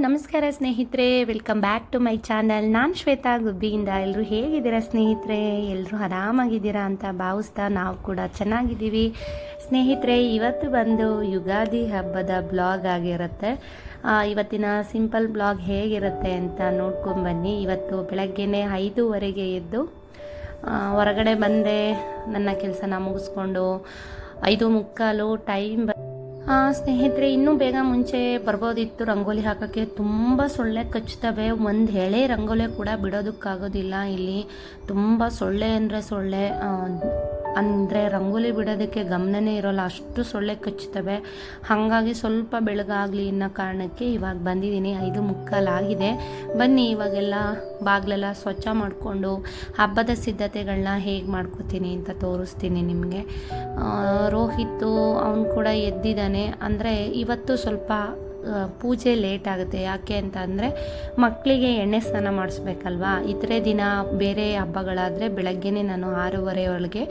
ನಮಸ್ಕಾರ ಸ್ನೇಹಿತರೆ welcome back to my channel ನಾನು ಶ್ವೇತಾ ಗುಬ್ಬಿಯಿಂದ. ಎಲ್ಲರೂ ಹೇಗಿದ್ದೀರಾ ಸ್ನೇಹಿತರೆ? ಎಲ್ಲರೂ ಆರಾಮಾಗಿದ್ದೀರಾ ಅಂತ ಭಾವಿಸ್ತಾ ನಾವು ಕೂಡ ಚೆನ್ನಾಗಿದ್ದೀವಿ. ಸ್ನೇಹಿತರೆ ಇವತ್ತು ಬಂದು ಯುಗಾದಿ ಹಬ್ಬದ ಬ್ಲಾಗ್ ಆಗಿರುತ್ತೆ. ಇವತ್ತಿನ ಸಿಂಪಲ್ ಬ್ಲಾಗ್ ಹೇಗಿರುತ್ತೆ ಅಂತ ನೋಡ್ಕೊಂಬನ್ನಿ ಇವತ್ತು ಬೆಳಗ್ಗೆನೇ ಐದೂವರೆಗೆ ಎದ್ದು ಹೊರಗಡೆ ಬಂದೆ ನನ್ನ ಕೆಲಸನ ಮುಗಿಸ್ಕೊಂಡು ಐದು ಮುಕ್ಕಾಲು ಟೈಮ್ ಆ, ಸ್ನೇಹಿತರೆ, ಇನ್ನೂ ಬೇಗ ಮುಂಚೆ ಬರ್ಬೋದಿತ್ತು ರಂಗೋಲಿ ಹಾಕೋಕ್ಕೆ. ತುಂಬ ಸೊಳ್ಳೆ ಕಚ್ತವೆ ಒಂದು ಎಳೆ ರಂಗೋಲಿ ಕೂಡ ಬಿಡೋದಕ್ಕಾಗೋದಿಲ್ಲ ಇಲ್ಲಿ. ತುಂಬ ಸೊಳ್ಳೆ ಅಂದರೆ ಸೊಳ್ಳೆ. ಅಂದರೆ ರಂಗೋಲಿ ಬಿಡೋದಕ್ಕೆ ಗಮನನೇ ಇರೋಲ್ಲ. ಅಷ್ಟು ಸೊಳ್ಳೆ ಕಚ್ಚುತ್ತವೆ. ಹಾಗಾಗಿ ಸ್ವಲ್ಪ ಬೆಳಗಾಗಲಿ ಅನ್ನೋ ಕಾರಣಕ್ಕೆ ಇವಾಗ ಬಂದಿದ್ದೀನಿ. ಐದು ಮುಕ್ಕಾಲಾಗಿದೆ ಬನ್ನಿ, ಇವಾಗೆಲ್ಲ ಬಾಗಿಲೆಲ್ಲ ಸ್ವಚ್ಛ ಮಾಡಿಕೊಂಡು ಹಬ್ಬದ ಸಿದ್ಧತೆಗಳನ್ನ ಹೇಗೆ ಮಾಡ್ಕೋತೀನಿ ಅಂತ ತೋರಿಸ್ತೀನಿ ನಿಮಗೆ. ರೋಹಿತ್ ಅವನು ಕೂಡ ಎದ್ದಿದ್ದಾನೆ. ಅಂದರೆ ಇವತ್ತು ಸ್ವಲ್ಪ ಪೂಜೆ ಲೇಟ್ ಆಗುತ್ತೆ. ಯಾಕೆ ಅಂತ ಅಂದರೆ ಮಕ್ಕಳಿಗೆ ಎಣ್ಣೆ ಸ್ನಾನ ಮಾಡಿಸ್ಬೇಕಲ್ವಾ? ಇತರೆ ದಿನ ಬೇರೆ ಹಬ್ಬಗಳಾದರೆ ಬೆಳಗ್ಗೆನೇ ನಾನು ಆರೂವರೆ ಒಳಗೆ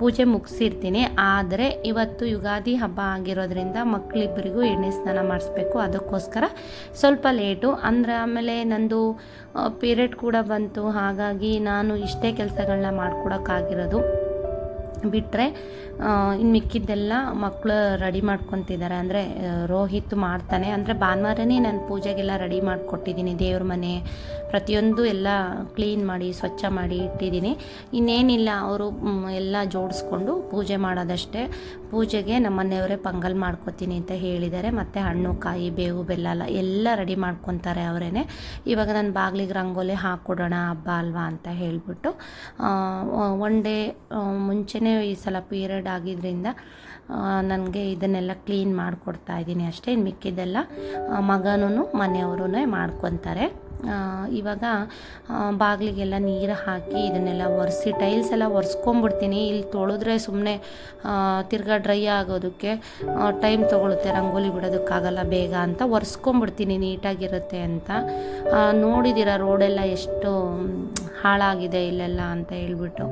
ಪೂಜೆ ಮುಗಿಸಿರ್ತೀನಿ. ಆದರೆ ಇವತ್ತು ಯುಗಾದಿ ಹಬ್ಬ ಆಗಿರೋದ್ರಿಂದ ಮಕ್ಕಳಿಬ್ಬರಿಗೂ ಎಣ್ಣೆ ಸ್ನಾನ ಮಾಡಿಸ್ಬೇಕು. ಅದಕ್ಕೋಸ್ಕರ ಸ್ವಲ್ಪ ಲೇಟು. ಅಂದರೆ ಆಮೇಲೆ ನಂದು ಪೀರಿಯಡ್ ಕೂಡ ಬಂತು. ಹಾಗಾಗಿ ನಾನು ಇಷ್ಟೇ ಕೆಲಸಗಳನ್ನ ಮಾಡ್ಕೊಡೋಕ್ಕಾಗಿರೋದು. ಬಿಟ್ಟರೆ ಇನ್ನು ಮಿಕ್ಕಿದ್ದೆಲ್ಲ ಮಕ್ಕಳು ರೆಡಿ ಮಾಡ್ಕೊತಿದ್ದಾರೆ. ಅಂದರೆ ರೋಹಿತ್ ಮಾಡ್ತಾನೆ. ಅಂದರೆ, ಭಾನುವಾರನೇ ನಾನು ಪೂಜೆಗೆಲ್ಲ ರೆಡಿ ಮಾಡ್ಕೊಟ್ಟಿದ್ದೀನಿ. ದೇವ್ರ ಮನೆ ಪ್ರತಿಯೊಂದು ಎಲ್ಲ ಕ್ಲೀನ್ ಮಾಡಿ, ಸ್ವಚ್ಛ ಮಾಡಿ ಇಟ್ಟಿದ್ದೀನಿ. ಇನ್ನೇನಿಲ್ಲ, ಅವರು ಎಲ್ಲ ಜೋಡಿಸ್ಕೊಂಡು ಪೂಜೆ ಮಾಡೋದಷ್ಟೇ. ಪೂಜೆಗೆ ನಮ್ಮ ಮನೆಯವರೇ ಪಂಗಲ್ ಮಾಡ್ಕೊತೀನಿ ಅಂತ ಹೇಳಿದ್ದಾರೆ. ಮತ್ತು ಹಣ್ಣು, ಕಾಯಿ, ಬೇವು, ಬೆಲ್ಲ ಎಲ್ಲ ಎಲ್ಲ ರೆಡಿ ಮಾಡ್ಕೊತಾರೆ ಅವರೇ ಇವಾಗ ನಾನು ಬಾಗಿಲಿಗೆ ರಂಗೋಲಿ ಹಾಕ್ಕೊಡೋಣ, ಹಬ್ಬ ಅಲ್ವಾ ಅಂತ ಹೇಳಿಬಿಟ್ಟು ಒನ್ ಡೇ ಮುಂಚೆನೇ ಈ ಸಲ ಪೀರಿಯಡ್ ಆಗಿದ್ದರಿಂದ ನನಗೆ ಇದನ್ನೆಲ್ಲ ಕ್ಲೀನ್ ಮಾಡಿಕೊಡ್ತಾ ಇದ್ದೀನಿ ಅಷ್ಟೇ. ಮಿಕ್ಕಿದ್ದೆಲ್ಲ ಮಗನೂ ಮನೆಯವ್ರೂ ಮಾಡ್ಕೊತಾರೆ. ಇವಾಗ ಬಾಗಿಲಿಗೆಲ್ಲ ನೀರು ಹಾಕಿ ಇದನ್ನೆಲ್ಲ ಒರೆಸಿ, ಟೈಲ್ಸ್ ಎಲ್ಲ ಒರೆಸ್ಕೊಂಬಿಡ್ತೀನಿ. ಇಲ್ಲಿ ತೊಳೆದ್ರೆ ಸುಮ್ಮನೆ ತಿರ್ಗಾ ಡ್ರೈ ಆಗೋದಕ್ಕೆ ಟೈಮ್ ತೊಗೊಳುತ್ತೆ. ರಂಗೋಲಿ ಬಿಡೋದಕ್ಕಾಗಲ್ಲ, ಬೇಗ ಅಂತ ಒರೆಸ್ಕೊಂಬಿಡ್ತೀನಿ ನೀಟಾಗಿರುತ್ತೆ ಅಂತ. ನೋಡಿದ್ದೀರ, ರೋಡೆಲ್ಲ ಎಷ್ಟು ಹಾಳಾಗಿದೆ ಇಲ್ಲೆಲ್ಲ ಅಂತ ಹೇಳ್ಬಿಟ್ಟು.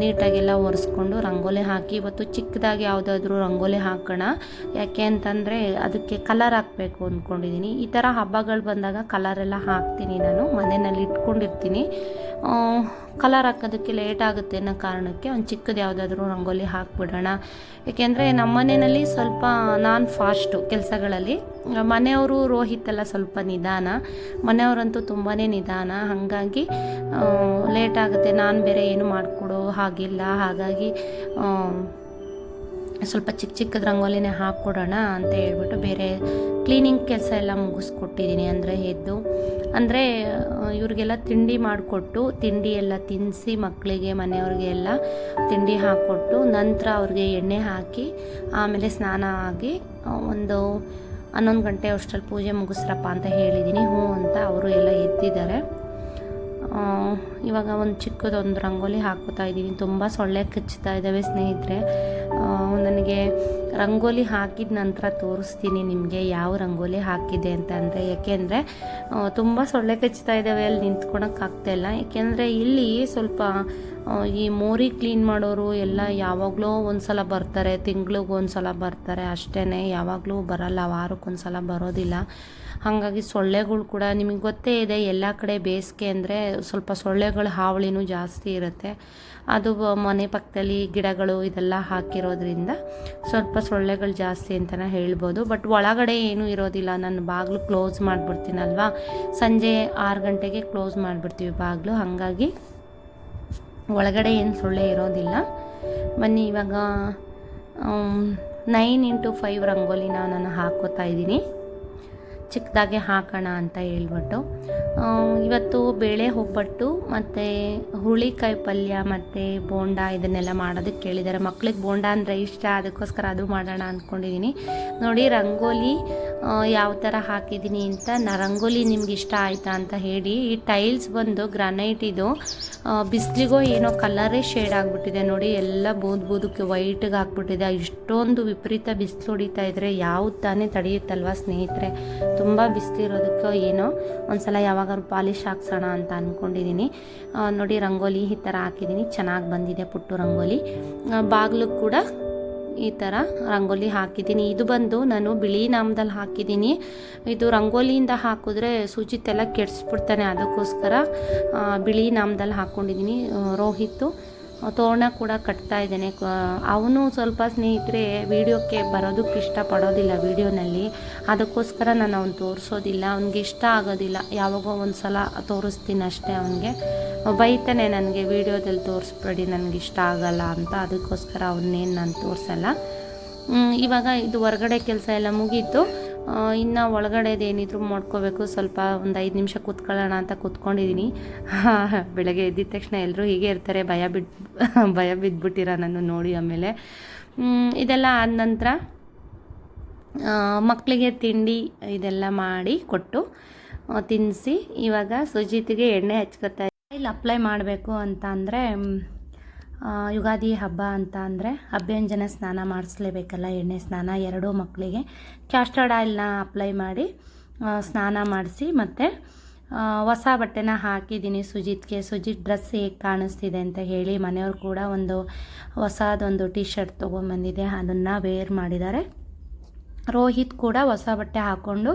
ನೀಟಾಗೆಲ್ಲ ಒರೆಸ್ಕೊಂಡು ರಂಗೋಲಿ ಹಾಕಿ, ಇವತ್ತು ಚಿಕ್ಕದಾಗಿ ಯಾವುದಾದ್ರೂ ರಂಗೋಲಿ ಹಾಕೋಣ. ಯಾಕೆ ಅಂತಂದರೆ, ಅದಕ್ಕೆ ಕಲರ್ ಹಾಕಬೇಕು ಅಂದ್ಕೊಂಡಿದ್ದೀನಿ. ಈ ಥರ ಹಬ್ಬಗಳು ಬಂದಾಗ ಕಲರೆಲ್ಲ ಹಾಕ್ತೀನಿ ನಾನು, ಮನೆಯಲ್ಲಿ ಇಟ್ಕೊಂಡಿರ್ತೀನಿ. ಕಲರ್ ಹಾಕೋದಕ್ಕೆ ಲೇಟ್ ಆಗುತ್ತೆ ಅನ್ನೋ ಕಾರಣಕ್ಕೆ ಒಂದು ಚಿಕ್ಕದು ಯಾವುದಾದ್ರೂ ರಂಗೋಲಿ ಹಾಕ್ಬಿಡೋಣ. ಏಕೆಂದರೆ ನಮ್ಮ ಮನೆಯಲ್ಲಿ ಸ್ವಲ್ಪ ನಾನ್ ಫಾಸ್ಟು ಕೆಲಸಗಳಲ್ಲಿ, ಮನೆಯವರು ರೋಹಿತ್ ಎಲ್ಲ ಸ್ವಲ್ಪ ನಿಧಾನ, ಮನೆಯವರಂತೂ ತುಂಬಾ ನಿಧಾನ. ಹಾಗಾಗಿ ಲೇಟ್ ಆಗುತ್ತೆ, ನಾನು ಬೇರೆ ಏನು ಮಾಡಿಕೊಡೋ ಹಾಗಿಲ್ಲ. ಹಾಗಾಗಿ ಸ್ವಲ್ಪ ಚಿಕ್ಕ ಚಿಕ್ಕದ ರಂಗೋಲಿನೇ ಹಾಕ್ಕೊಡೋಣ ಅಂತ ಹೇಳ್ಬಿಟ್ಟು ಬೇರೆ ಕ್ಲೀನಿಂಗ್ ಕೆಲಸ ಎಲ್ಲ ಮುಗಿಸ್ಕೊಟ್ಟಿದ್ದೀನಿ ಅಂದರೆ ಎದ್ದು. ಅಂದರೆ ಇವ್ರಿಗೆಲ್ಲ ತಿಂಡಿ ಮಾಡಿಕೊಟ್ಟು, ತಿಂಡಿ ಎಲ್ಲ ತಿನ್ನಿಸಿ ಮಕ್ಕಳಿಗೆ ಮನೆಯವ್ರಿಗೆ ಎಲ್ಲ ತಿಂಡಿ ಹಾಕ್ಕೊಟ್ಟು ನಂತರ ಅವ್ರಿಗೆ ಎಣ್ಣೆ ಹಾಕಿ, ಆಮೇಲೆ ಸ್ನಾನ ಆಗಿ ಒಂದು ಹನ್ನೊಂದು ಗಂಟೆ ಅಷ್ಟರಲ್ಲಿ ಪೂಜೆ ಮುಗಿಸ್ರಪ್ಪ ಅಂತ ಹೇಳಿದ್ದೀನಿ ಹ್ಞೂ ಅಂತ ಅವರು ಎಲ್ಲ ಎದ್ದಿದ್ದಾರೆ. ಇವಾಗ ಒಂದು ಚಿಕ್ಕದೊಂದು ರಂಗೋಲಿ ಹಾಕೋತಾ ಇದ್ದೀನಿ ತುಂಬ ಸೊಳ್ಳೆ ಕಚ್ಚುತ್ತಾ ಇದ್ದಾವೆ ಸ್ನೇಹಿತರೆ. ನನಗೆ ರಂಗೋಲಿ ಹಾಕಿದ ನಂತರ ತೋರಿಸ್ತೀನಿ ನಿಮಗೆ ಯಾವ ರಂಗೋಲಿ ಹಾಕಿದೆ ಅಂತ ಅಂದರೆ, ಯಾಕೆಂದರೆ ತುಂಬ ಸೊಳ್ಳೆ ಕಚ್ಚುತ್ತಾ ಇದ್ದಾವೆ, ಅಲ್ಲಿ ನಿಂತ್ಕೊಳಕ್ಕಾಗ್ತಾ ಇಲ್ಲ. ಯಾಕೆಂದರೆ, ಇಲ್ಲಿ ಸ್ವಲ್ಪ ಈ ಮೋರಿ ಕ್ಲೀನ್ ಮಾಡೋರು ಎಲ್ಲ ಯಾವಾಗಲೂ ಒಂದು ಸಲ ಬರ್ತಾರೆ, ತಿಂಗ್ಳಿಗೆ ಒಂದು ಸಲ ಬರ್ತಾರೆ ಅಷ್ಟೇ ಯಾವಾಗಲೂ ಬರಲ್ಲ ವಾರಕ್ಕೊಂದು ಸಲ ಬರೋದಿಲ್ಲ. ಹಾಗಾಗಿ ಸೊಳ್ಳೆಗಳು ಕೂಡ ನಿಮಗೆ ಗೊತ್ತೇ ಇದೆ, ಎಲ್ಲ ಕಡೆ ಬೇಸಿಗೆ ಅಂದರೆ ಸ್ವಲ್ಪ ಸೊಳ್ಳೆಗಳ ಹಾವಳಿನೂ ಜಾಸ್ತಿ ಇರುತ್ತೆ. ಅದು ಮನೆ ಪಕ್ಕದಲ್ಲಿ ಗಿಡಗಳು ಇದೆಲ್ಲ ಹಾಕಿರೋದ್ರಿಂದ ಸ್ವಲ್ಪ ಸೊಳ್ಳೆಗಳು ಜಾಸ್ತಿ ಅಂತಲೇ ಹೇಳ್ಬೋದು. ಬಟ್ ಒಳಗಡೆ ಏನೂ ಇರೋದಿಲ್ಲ, ನಾನು ಬಾಗಿಲು ಕ್ಲೋಸ್ ಮಾಡಿಬಿಡ್ತೀನಲ್ವಾ? ಸಂಜೆ ಆರು ಗಂಟೆಗೆ ಕ್ಲೋಸ್ ಮಾಡಿಬಿಡ್ತೀವಿ ಬಾಗಿಲು. ಹಾಗಾಗಿ ಒಳಗಡೆ ಏನು ಸೊಳ್ಳೆ ಇರೋದಿಲ್ಲ. ಬನ್ನಿ, ಇವಾಗ ನೈನ್ ಇಂಟು ಫೈವ್ ರಂಗೋಲಿನ ನಾನು ಹಾಕೋತಾ ಇದ್ದೀನಿ. ಚಿಕ್ಕದಾಗೆ ಹಾಕೋಣ ಅಂತ ಹೇಳ್ಬಿಟ್ಟು ಇವತ್ತು ಬೇಳೆ ಒಬ್ಬಟ್ಟು ಮತ್ತು ಹುಳಿಕಾಯಿ ಪಲ್ಯ ಮತ್ತು ಬೋಂಡ ಇದನ್ನೆಲ್ಲ ಮಾಡೋದಕ್ಕೆ ಕೇಳಿದ್ದಾರೆ. ಮಕ್ಳಿಗೆ ಬೋಂಡ ಅಂದರೆ ಇಷ್ಟ, ಅದಕ್ಕೋಸ್ಕರ ಅದು ಮಾಡೋಣ ಅಂದ್ಕೊಂಡಿದ್ದೀನಿ ನೋಡಿ, ರಂಗೋಲಿ ಯಾವ ಥರ ಹಾಕಿದ್ದೀನಿ ಅಂತ ನಾ ರಂಗೋಲಿ ನಿಮ್ಗೆ ಇಷ್ಟ ಆಯಿತಾ ಅಂತ ಹೇಳಿ, ಈ ಟೈಲ್ಸ್ ಬಂದು ಗ್ರಾನೈಟ್ ಇದು ಬಿಸಿಲಿಗೋ ಏನೋ ಕಲರೇ ಶೇಡ್ ಆಗಿಬಿಟ್ಟಿದೆ ನೋಡಿ. ಎಲ್ಲ ಬೂದು ಬೂದಕ್ಕೆ ವೈಟಿಗೆ ಹಾಕ್ಬಿಟ್ಟಿದೆ. ಇಷ್ಟೊಂದು ವಿಪರೀತ ಬಿಸಿಲು ಹೊಡಿತಾ ಇದ್ರೆ ಯಾವ್ದು ತಾನೇ ತಡೆಯುತ್ತಲ್ವಾ ಸ್ನೇಹಿತರೆ? ತುಂಬ ಬಿಸಿಲಿರೋದಕ್ಕೋ ಏನೋ ಒಂದ್ಸಲ ಯಾವಾಗಾದ್ರು ಪಾಲಿಶ್ ಹಾಕ್ಸೋಣ ಅಂತ ಅಂದ್ಕೊಂಡಿದ್ದೀನಿ ನೋಡಿ ರಂಗೋಲಿ ಈ ಥರ ಹಾಕಿದ್ದೀನಿ. ಚೆನ್ನಾಗಿ ಬಂದಿದೆ ಪುಟ್ಟು ರಂಗೋಲಿ. ಬಾಗಿಲು ಕೂಡ ಈ ಥರ ರಂಗೋಲಿ ಹಾಕಿದ್ದೀನಿ. ಇದು ಬಂದು ನಾನು ಬಿಳಿ ನಾಮದಲ್ಲಿ ಹಾಕಿದ್ದೀನಿ. ಇದು ರಂಗೋಲಿಯಿಂದ ಹಾಕಿದ್ರೆ ಸುಜಿತ್ ಎಲ್ಲ ಕೆಡಿಸ್ಬಿಡ್ತಾನೆ ಅದಕ್ಕೋಸ್ಕರ ಬಿಳಿ ನಾಮದಲ್ಲಿ ಹಾಕ್ಕೊಂಡಿದ್ದೀನಿ ರೋಹಿತ್ತು. ತೋರಣ ಕೂಡ ಕಟ್ತಾ ಇದ್ದೇನೆ. ಅವನು ಸ್ವಲ್ಪ ಸ್ನೇಹಿತರೆ, ವೀಡಿಯೋಕ್ಕೆ ಬರೋದಕ್ಕೆ ಇಷ್ಟಪಡೋದಿಲ್ಲ ವೀಡಿಯೋನಲ್ಲಿ. ಅದಕ್ಕೋಸ್ಕರ ನಾನು ಅವ್ನು ತೋರಿಸೋದಿಲ್ಲ. ಅವ್ನಿಗೆ ಇಷ್ಟ ಆಗೋದಿಲ್ಲ. ಯಾವಾಗೋ ಒಂದು ಸಲ ತೋರಿಸ್ತೀನಿ ಅಷ್ಟೇ ಅವನಿಗೆ. ಬೈತಾನೆ ನನಗೆ, ವೀಡಿಯೋದಲ್ಲಿ ತೋರಿಸ್ಬೇಡಿ, ನನಗೆ ಇಷ್ಟ ಆಗಲ್ಲ ಅಂತ. ಅದಕ್ಕೋಸ್ಕರ ಅವನ್ನೇನು ನಾನು ತೋರಿಸಲ್ಲ. ಇವಾಗ ಇದು ಹೊರಗಡೆ ಕೆಲಸ ಎಲ್ಲ ಮುಗೀತು. ಇನ್ನು ಒಳಗಡೆದೇನಿದ್ರು ಮಾಡ್ಕೋಬೇಕು. ಸ್ವಲ್ಪ ಒಂದು ಐದು ನಿಮಿಷ ಕೂತ್ಕೊಳ್ಳೋಣ ಅಂತ ಕೂತ್ಕೊಂಡಿದ್ದೀನಿ ಬೆಳಗ್ಗೆ ಎದ್ದಿದ ತಕ್ಷಣ ಎಲ್ಲರೂ ಹೀಗೆ ಇರ್ತಾರೆ. ಭಯ ಬಿಟ್ಟು ಭಯ ಬಿದ್ದುಬಿಟ್ಟಿರ ನಾನು ನೋಡಿ ಆಮೇಲೆ. ಇದೆಲ್ಲ ಆದ ನಂತರ ಮಕ್ಕಳಿಗೆ ತಿಂಡಿ ಇದೆಲ್ಲ ಮಾಡಿ ಕೊಟ್ಟು ತಿನ್ನಿಸಿ ಇವಾಗ ಸುಜಿತಿಗೆ ಎಣ್ಣೆ ಹಚ್ಕೊತಾ ಇಲ್ಲಿ ಅಪ್ಲೈ ಮಾಡಬೇಕು ಅಂತ ಅಂದರೆ ಯುಗಾದಿ ಹಬ್ಬ ಅಂತ ಅಂದರೆ ಅಭ್ಯಂಜನ ಸ್ನಾನ ಮಾಡಿಸ್ಲೇಬೇಕಲ್ಲ, ಎಣ್ಣೆ ಸ್ನಾನ, ಎರಡೂ ಮಕ್ಕಳಿಗೆ ಕ್ಯಾಸ್ಟರ್ಡ್ ಆಯಿಲ್ನ ಅಪ್ಲೈ ಮಾಡಿ ಸ್ನಾನ ಮಾಡಿಸಿ ಮತ್ತು ಹೊಸ ಬಟ್ಟೆನ ಹಾಕಿದ್ದೀನಿ ಸುಜಿತ್ಗೆ. ಸುಜಿತ್ ಡ್ರೆಸ್ ಹೇಗೆ ಕಾಣಿಸ್ತಿದೆ ಅಂತ ಹೇಳಿ ಮನೆಯವ್ರು ಕೂಡ ಒಂದು ಹೊಸದೊಂದು ಟಿ ಶರ್ಟ್ ತೊಗೊಂಬಂದಿದೆ, ಅದನ್ನು ವೇರ್ ಮಾಡಿದ್ದಾರೆ. ರೋಹಿತ್ ಕೂಡ ಹೊಸ ಬಟ್ಟೆ ಹಾಕ್ಕೊಂಡು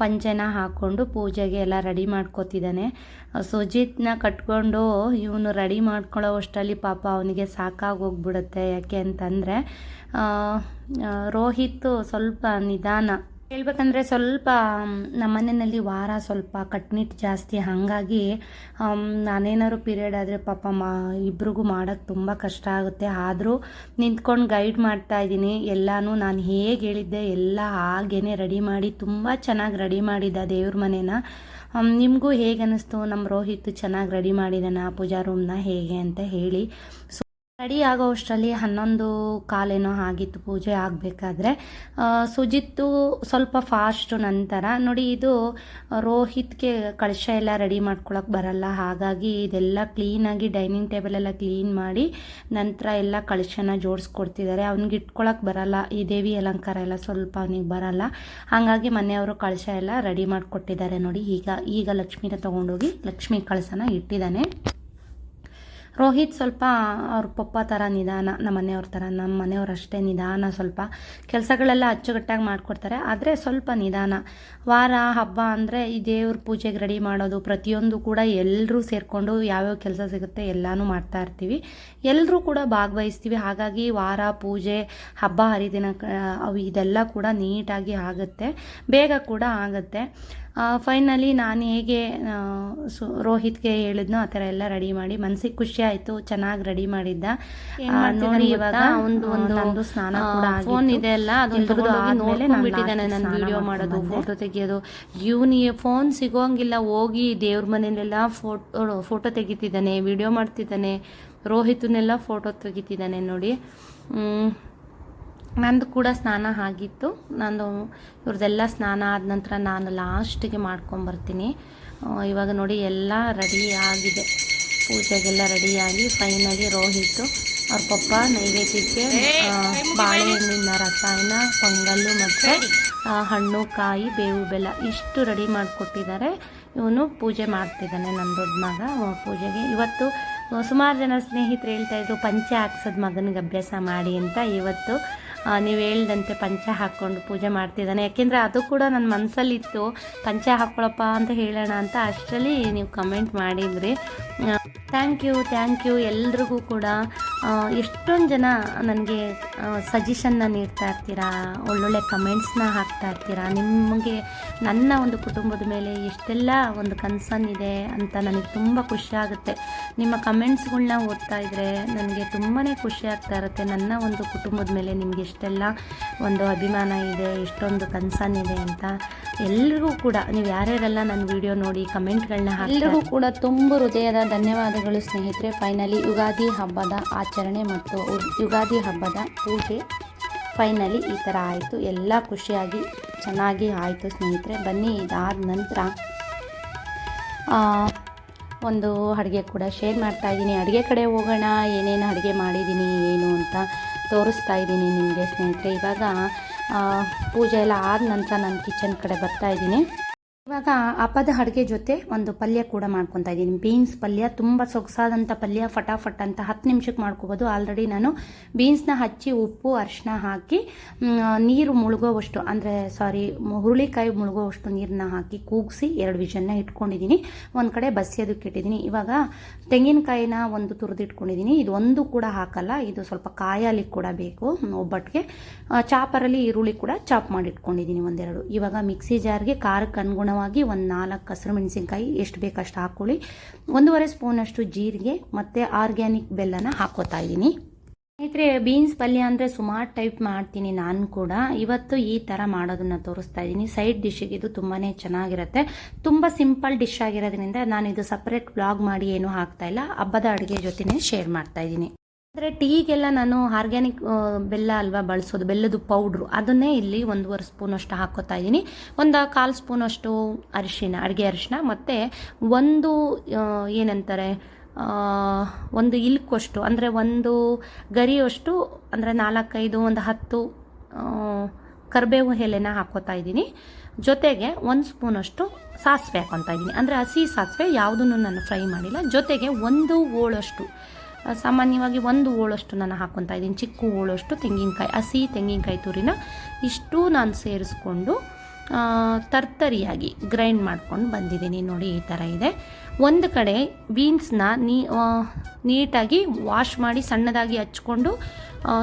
ಪಂಚೆನ ಹಾಕ್ಕೊಂಡು ಪೂಜೆಗೆ ಎಲ್ಲ ರೆಡಿ ಮಾಡ್ಕೋತಿದ್ದಾನೆ. ಸುಜಿತ್ನ ಕಟ್ಕೊಂಡು ಇವನು ರೆಡಿ ಮಾಡ್ಕೊಳ್ಳೋ ಅಷ್ಟರಲ್ಲಿ ಪಾಪ ಅವನಿಗೆ ಸಾಕಾಗೋಗ್ಬಿಡುತ್ತೆ. ಯಾಕೆ ಅಂತಂದರೆ ರೋಹಿತ್ ಸ್ವಲ್ಪ ನಿಧಾನ ಹೇಳ್ಬೇಕಂದ್ರೆ ಸ್ವಲ್ಪ ನಮ್ಮ ಮನೆಯಲ್ಲಿ ವಾರ ಸ್ವಲ್ಪ ಕಟ್ನಿಟ್ಟು ಜಾಸ್ತಿ. ಹಾಗಾಗಿ ನಾನೇನಾದ್ರು ಪೀರಿಯಡ್ ಆದರೆ ಪಾಪ ಮಾ, ಇಬ್ರಿಗೂ ಮಾಡೋಕ್ಕೆ ತುಂಬ ಕಷ್ಟ ಆಗುತ್ತೆ. ಆದರೂ ನಿಂತ್ಕೊಂಡು ಗೈಡ್ ಮಾಡ್ತಾ ಇದ್ದೀನಿ. ಎಲ್ಲನೂ ನಾನು ಹೇಗೆ ಹೇಳಿದ್ದೆ ಎಲ್ಲ ಹಾಗೇ ರೆಡಿ ಮಾಡಿ, ತುಂಬ ಚೆನ್ನಾಗಿ ರೆಡಿ ಮಾಡಿದ್ದ ದೇವ್ರ ಮನೇನ. ನಿಮಗೂ ಹೇಗೆ ಅನ್ನಿಸ್ತು ನಮ್ಮ ರೋಹಿತ್ ಚೆನ್ನಾಗಿ ರೆಡಿ ಮಾಡಿದಾನ ಪೂಜಾ ರೂಮ್ನ ಹೇಗೆ ಅಂತ ಹೇಳಿ. ರೆಡಿ ಆಗೋ ಅಷ್ಟರಲ್ಲಿ ಹನ್ನೊಂದು ಕಾಲೇನೋ ಆಗಿತ್ತು, ಪೂಜೆ ಆಗಬೇಕಾದ್ರೆ. ಸುಜಿತ್ತು ಸ್ವಲ್ಪ ಫಾಸ್ಟು ನಂತರ, ನೋಡಿ ಇದು ರೋಹಿತ್ಗೆ ಕಳಶ ಎಲ್ಲ ರೆಡಿ ಮಾಡ್ಕೊಳಕ್ಕೆ ಬರಲ್ಲ, ಹಾಗಾಗಿ ಇದೆಲ್ಲ ಕ್ಲೀನಾಗಿ ಡೈನಿಂಗ್ ಟೇಬಲ್ ಎಲ್ಲ ಕ್ಲೀನ್ ಮಾಡಿ ನಂತರ ಎಲ್ಲ ಕಳಶನ ಜೋಡಿಸ್ಕೊಡ್ತಿದ್ದಾರೆ. ಅವ್ನಿಗೆ ಇಟ್ಕೊಳಕ್ಕೆ ಬರಲ್ಲ, ಈ ದೇವಿ ಅಲಂಕಾರ ಎಲ್ಲ ಸ್ವಲ್ಪ ಅವನಿಗೆ ಬರಲ್ಲ. ಹಾಗಾಗಿ ಮನೆಯವರು ಕಳಶ ಎಲ್ಲ ರೆಡಿ ಮಾಡಿಕೊಟ್ಟಿದ್ದಾರೆ ನೋಡಿ. ಈಗ ಈಗ ಲಕ್ಷ್ಮೀನ ತೊಗೊಂಡೋಗಿ ಲಕ್ಷ್ಮೀ ಕಳಶನ ಇಟ್ಟಿದ್ದಾನೆ. ರೋಹಿತ್ ಸ್ವಲ್ಪ ಅವ್ರ ಪಪ್ಪ ಥರ ನಿಧಾನ, ನಮ್ಮ ಮನೆಯವ್ರ ಥರ, ನಮ್ಮ ಮನೆಯವ್ರು ಅಷ್ಟೇ ನಿಧಾನ ಸ್ವಲ್ಪ. ಕೆಲಸಗಳೆಲ್ಲ ಅಚ್ಚುಕಟ್ಟಾಗಿ ಮಾಡಿಕೊಡ್ತಾರೆ. ಆದರೆ ಸ್ವಲ್ಪ ನಿಧಾನ. ವಾರ, ಹಬ್ಬ ಅಂದರೆ ಈ ದೇವ್ರ ಪೂಜೆಗೆ ರೆಡಿ ಮಾಡೋದು, ಪ್ರತಿಯೊಂದು ಕೂಡ ಎಲ್ಲರೂ ಸೇರಿಕೊಂಡು ಯಾವ್ಯಾವ ಕೆಲಸ ಸಿಗುತ್ತೆ ಎಲ್ಲನೂ ಮಾಡ್ತಾ ಇರ್ತೀವಿ. ಎಲ್ಲರೂ ಕೂಡ ಭಾಗವಹಿಸ್ತೀವಿ. ಹಾಗಾಗಿ ವಾರ, ಪೂಜೆ, ಹಬ್ಬ, ಹರಿದಿನ ಅವು ಇದೆಲ್ಲ ಕೂಡ ನೀಟಾಗಿ ಆಗುತ್ತೆ. ಬೇಗ ಕೂಡ ಆಗುತ್ತೆ. ಫೈನಲಿ ನಾನು ಹೇಗೆ ಸು ರೋಹಿತ್ಗೆ ಹೇಳಿದ್ನೋ ಆ ಥರ ಎಲ್ಲ ರೆಡಿ ಮಾಡಿ ಮನ್ಸಿಗೆ ಖುಷಿ ಆಯಿತು ಚೆನ್ನಾಗಿ ರೆಡಿ ಮಾಡಿದ್ದ. ನೋಡಿ? ಇವಾಗ ಒಂದು ಒಂದು ಸ್ನಾನ ಫೋನ್ ಇದೆ ಅಲ್ಲ, ಅದೊಂದು ಆದ್ಮೇಲೆ ನಾನು ವಿಡಿಯೋ ಮಾಡೋದು, ಫೋಟೋ ತೆಗಿಯೋದು. ಇವನಿಗೆ ಫೋನ್ ಸಿಗೋಂಗಿಲ್ಲ ಹೋಗಿ ದೇವ್ರ ಮನೆಯಲ್ಲೆಲ್ಲ ಫೋಟೋ ಫೋಟೋ ತೆಗಿತಿದ್ದಾನೆ ವಿಡಿಯೋ ಮಾಡ್ತಿದ್ದಾನೆ. ರೋಹಿತನೆಲ್ಲ ಫೋಟೋ ತೆಗಿತಿದ್ದಾನೆ ನೋಡಿ. ನಂದು ಕೂಡ ಸ್ನಾನ ಆಗಿತ್ತು. ನಾನು ಇವ್ರದ್ದೆಲ್ಲ ಸ್ನಾನ ಆದ ನಂತರ ನಾನು ಲಾಸ್ಟಿಗೆ ಮಾಡ್ಕೊಂಬರ್ತೀನಿ. ಇವಾಗ ನೋಡಿ ಎಲ್ಲ ರೆಡಿ ಆಗಿದೆ. ಪೂಜೆಗೆಲ್ಲ ರೆಡಿಯಾಗಿ ಫೈನಲಿ ರೋಹಿತ್ ಅವ್ರ ಪಪ್ಪ ನೈವೇದ್ಯಕ್ಕೆ ಬಾಳೆಹಣ್ಣಿನ ರಸಾಯನ ಪೊಂಗಲ್ಲು ಮತ್ತು ಹಣ್ಣು ಕಾಯಿ ಬೇವು ಬೆಲ್ಲ ಇಷ್ಟು ರೆಡಿ ಮಾಡಿಕೊಟ್ಟಿದ್ದಾರೆ. ಇವನು ಪೂಜೆ ಮಾಡ್ತಿದ್ದಾನೆ ನನ್ನ ದೊಡ್ಡ ಮಗ ಪೂಜೆಗೆ. ಇವತ್ತು ಸುಮಾರು ಜನ ಸ್ನೇಹಿತರು ಹೇಳ್ತಾಯಿದ್ರು ಪಂಚೆ ಹಾಕ್ಸೋದು ಮಗನಿಗೆ ಅಭ್ಯಾಸ ಮಾಡಿ ಅಂತ. ಇವತ್ತು ನೀವು ಹೇಳ್ದಂತೆ ಪಂಚ ಹಾಕ್ಕೊಂಡು ಪೂಜೆ ಮಾಡ್ತಿದ್ದಾನೆ. ಯಾಕೆಂದರೆ ಅದು ಕೂಡ ನನ್ನ ಮನಸ್ಸಲ್ಲಿತ್ತು ಪಂಚ ಹಾಕ್ಕೊಳಪ್ಪ ಅಂತ ಹೇಳೋಣ ಅಂತ ಅಷ್ಟರಲ್ಲಿ ನೀವು ಕಮೆಂಟ್ ಮಾಡಿದ್ರಿ. ಥ್ಯಾಂಕ್ ಯು ಥ್ಯಾಂಕ್ ಯು ಎಲ್ರಿಗೂ ಕೂಡ. ಎಷ್ಟೊಂದು ಜನ ನನಗೆ ಸಜೆಷನ್ನ ನೀಡ್ತಾ ಇರ್ತೀರಾ? ಒಳ್ಳೊಳ್ಳೆ ಕಮೆಂಟ್ಸ್ನ ಹಾಕ್ತಾ ಇರ್ತೀರಾ? ನಿಮಗೆ ನನ್ನ ಒಂದು ಕುಟುಂಬದ ಮೇಲೆ ಎಷ್ಟೆಲ್ಲ ಒಂದು ಕನ್ಸರ್ನ್ ಇದೆ ಅಂತ ನನಗೆ ತುಂಬ ಖುಷಿ ಆಗುತ್ತೆ. ನಿಮ್ಮ ಕಮೆಂಟ್ಸ್ಗಳ್ನ ಓದ್ತಾ ಇದ್ದರೆ ನನಗೆ ತುಂಬಾ ಖುಷಿ ಆಗ್ತಾ ಇರುತ್ತೆ. ನನ್ನ ಒಂದು ಕುಟುಂಬದ ಮೇಲೆ ನಿಮ್ಗೆ ಎಷ್ಟೆಲ್ಲ ಒಂದು ಅಭಿಮಾನ ಇದೆ, ಎಷ್ಟೊಂದು ಕನ್ಸರ್ನ್ ಇದೆ ಅಂತ ಎಲ್ರಿಗೂ ಕೂಡ, ನೀವು ಯಾರ್ಯಾರೆಲ್ಲ ನನ್ನ ವಿಡಿಯೋ ನೋಡಿ ಕಮೆಂಟ್ಗಳನ್ನ ಎಲ್ಲರಿಗೂ ಕೂಡ ತುಂಬ ಹೃದಯದ ಧನ್ಯವಾದಗಳು ಸ್ನೇಹಿತರೆ ಫೈನಲಿ ಯುಗಾದಿ ಹಬ್ಬದ ಆಚರಣೆ ಮತ್ತು ಯುಗಾದಿ ಹಬ್ಬದ ಪೂಜೆ ಫೈನಲಿ ಈ ಥರ ಆಯಿತು. ಎಲ್ಲ ಖುಷಿಯಾಗಿ ಚೆನ್ನಾಗಿ ಆಯಿತು ಸ್ನೇಹಿತರೆ. ಬನ್ನಿ ಇದಾದ ನಂತರ ಒಂದು ಅಡುಗೆ ಕೂಡ ಶೇರ್ ಮಾಡ್ತಾ ಇದ್ದೀನಿ. ಅಡುಗೆ ಕಡೆ ಹೋಗೋಣ, ಏನೇನು ಅಡುಗೆ ಮಾಡಿದ್ದೀನಿ, ಏನು ಅಂತ ತೋರಿಸ್ತಾ ಇದ್ದೀನಿ ನಿಮಗೆ ಸ್ನೇಹಿತರೆ. ಇವಾಗ ಪೂಜೆ ಎಲ್ಲ ಆದ ನಂತರ ನಾನು ಕಿಚನ್ ಕಡೆ ಬರ್ತಾ ಇದ್ದೀನಿ. ಇವಾಗ ಹಬ್ಬದ ಅಡುಗೆ ಜೊತೆ ಒಂದು ಪಲ್ಯ ಕೂಡ ಮಾಡ್ಕೊತಾ ಇದ್ದೀನಿ. ಬೀನ್ಸ್ ಪಲ್ಯ ತುಂಬ ಸೊಗಸಾದಂಥ ಪಲ್ಯ, ಫಟಾಫಟ್ ಅಂತ ಹತ್ತು ನಿಮಿಷಕ್ಕೆ ಮಾಡ್ಕೋಬೋದು. ಆಲ್ರೆಡಿ ನಾನು ಬೀನ್ಸ್ನ ಹಚ್ಚಿ ಉಪ್ಪು, ಅರಿಶಿನ ಹಾಕಿ ನೀರು ಮುಳುಗೋವಷ್ಟು, ಅಂದರೆ ಸಾರಿ ಹುರುಳಿಕಾಯಿ ಮುಳುಗೋವಷ್ಟು ನೀರನ್ನ ಹಾಕಿ ಕೂಗಿಸಿ ಎರಡು ವಿಷನ್ನ ಇಟ್ಕೊಂಡಿದ್ದೀನಿ. ಒಂದು ಕಡೆ ಬಸಿಯೋದಕ್ಕೆ ಇಟ್ಟಿದ್ದೀನಿ. ಇವಾಗ ತೆಂಗಿನಕಾಯಿನ ಒಂದು ತುರಿದು ಇಟ್ಕೊಂಡಿದ್ದೀನಿ ಇದು ಒಂದು ಕೂಡ ಹಾಕಲ್ಲ, ಇದು ಸ್ವಲ್ಪ ಕಾಯಾಲಿ ಕೂಡ ಬೇಕು ಒಬ್ಬಟ್ಟಿಗೆ ಚಾಪರಲ್ಲಿ ಈರುಳ್ಳಿ ಕೂಡ ಚಾಪ್ ಮಾಡಿ ಇಟ್ಕೊಂಡಿದ್ದೀನಿ ಒಂದೆರಡು. ಇವಾಗ ಮಿಕ್ಸಿ ಜಾರ್ಗೆ ಖಾರಕ್ಕೆ ಅನುಗುಣವಾಗಿ ಒಂದು ನಾಲ್ಕು ಹಸಿರು ಮೆಣಸಿನ್ಕಾಯಿ ಎಷ್ಟು ಬೇಕಷ್ಟು ಹಾಕ್ಕೊಳ್ಳಿ ಒಂದೂವರೆ ಸ್ಪೂನಷ್ಟು ಜೀರಿಗೆ ಮತ್ತು ಆರ್ಗ್ಯಾನಿಕ್ ಬೆಲ್ಲನ ಹಾಕೋತಾ ಇದ್ದೀನಿ ಸ್ನೇಹಿತರೆ, ಬೀನ್ಸ್ ಪಲ್ಯ ಅಂದರೆ ಸುಮಾರು ಟೈಪ್ ಮಾಡ್ತೀನಿ ನಾನು ಕೂಡ. ಇವತ್ತು ಈ ಥರ ಮಾಡೋದನ್ನು ತೋರಿಸ್ತಾ ಇದ್ದೀನಿ ಸೈಡ್ ಡಿಶ್ಶಿಗೆ ಇದು ತುಂಬಾ ಚೆನ್ನಾಗಿರುತ್ತೆ. ತುಂಬ ಸಿಂಪಲ್ ಡಿಶ್ ಆಗಿರೋದ್ರಿಂದ ನಾನು ಇದು ಸಪ್ರೇಟ್ ಬ್ಲಾಗ್ ಮಾಡಿ ಏನೂ ಹಾಕ್ತಾ ಇಲ್ಲ. ಹಬ್ಬದ ಅಡುಗೆ ಜೊತೆನೇ ಶೇರ್ ಮಾಡ್ತಾ ಇದ್ದೀನಿ ಅಂದರೆ ಟೀಗೆಲ್ಲ ನಾನು ಆರ್ಗ್ಯಾನಿಕ್ ಬೆಲ್ಲ ಅಲ್ವಾ ಬಳಸೋದು ಬೆಲ್ಲದ ಪೌಡ್ರು, ಅದನ್ನೇ ಇಲ್ಲಿ ಒಂದೂವರೆ ಸ್ಪೂನಷ್ಟು ಹಾಕೋತಾ ಇದ್ದೀನಿ. ಒಂದು ಕಾಲು ಸ್ಪೂನಷ್ಟು ಅರಿಶಿನ, ಅಡುಗೆ ಅರಿಶಿನ, ಮತ್ತು ಒಂದು ಏನಂತಾರೆ ಒಂದು ಇಲ್ಕಷ್ಟು, ಅಂದರೆ ಒಂದು ಗರಿಯಷ್ಟು, ಅಂದರೆ ನಾಲ್ಕೈದು, ಒಂದು ಹತ್ತು ಕರಿಬೇವು ಎಲೆನ ಹಾಕೋತಾ ಇದ್ದೀನಿ. ಜೊತೆಗೆ ಒಂದು ಸ್ಪೂನಷ್ಟು ಸಾಸಿವೆ ಹಾಕೊತಾ ಇದ್ದೀನಿ. ಅಂದರೆ ಹಸಿ ಸಾಸಿವೆ ಯಾವುದನ್ನು ನಾನು ಫ್ರೈ ಮಾಡಿಲ್ಲ. ಜೊತೆಗೆ ಒಂದು ಓಳಷ್ಟು ಸಾಮಾನ್ಯವಾಗಿ ಒಂದು ಓಳಷ್ಟು ನಾನು ಹಾಕ್ಕೊತಾ ಇದ್ದೀನಿ. ಚಿಕ್ಕ ಓಳಷ್ಟು ತೆಂಗಿನಕಾಯಿ, ಹಸಿ ತೆಂಗಿನಕಾಯಿ ತುರಿನ ಇಷ್ಟು ನಾನು ಸೇರಿಸ್ಕೊಂಡು ತರ್ತರಿಯಾಗಿ ಗ್ರೈಂಡ್ ಮಾಡ್ಕೊಂಡು ಬಂದಿದ್ದೀನಿ. ನೋಡಿ, ಈ ಥರ ಇದೆ. ಒಂದು ಕಡೆ ಬೀನ್ಸ್ನ ನೀ ನೀಟಾಗಿ ವಾಶ್ ಮಾಡಿ ಸಣ್ಣದಾಗಿ ಹಚ್ಕೊಂಡು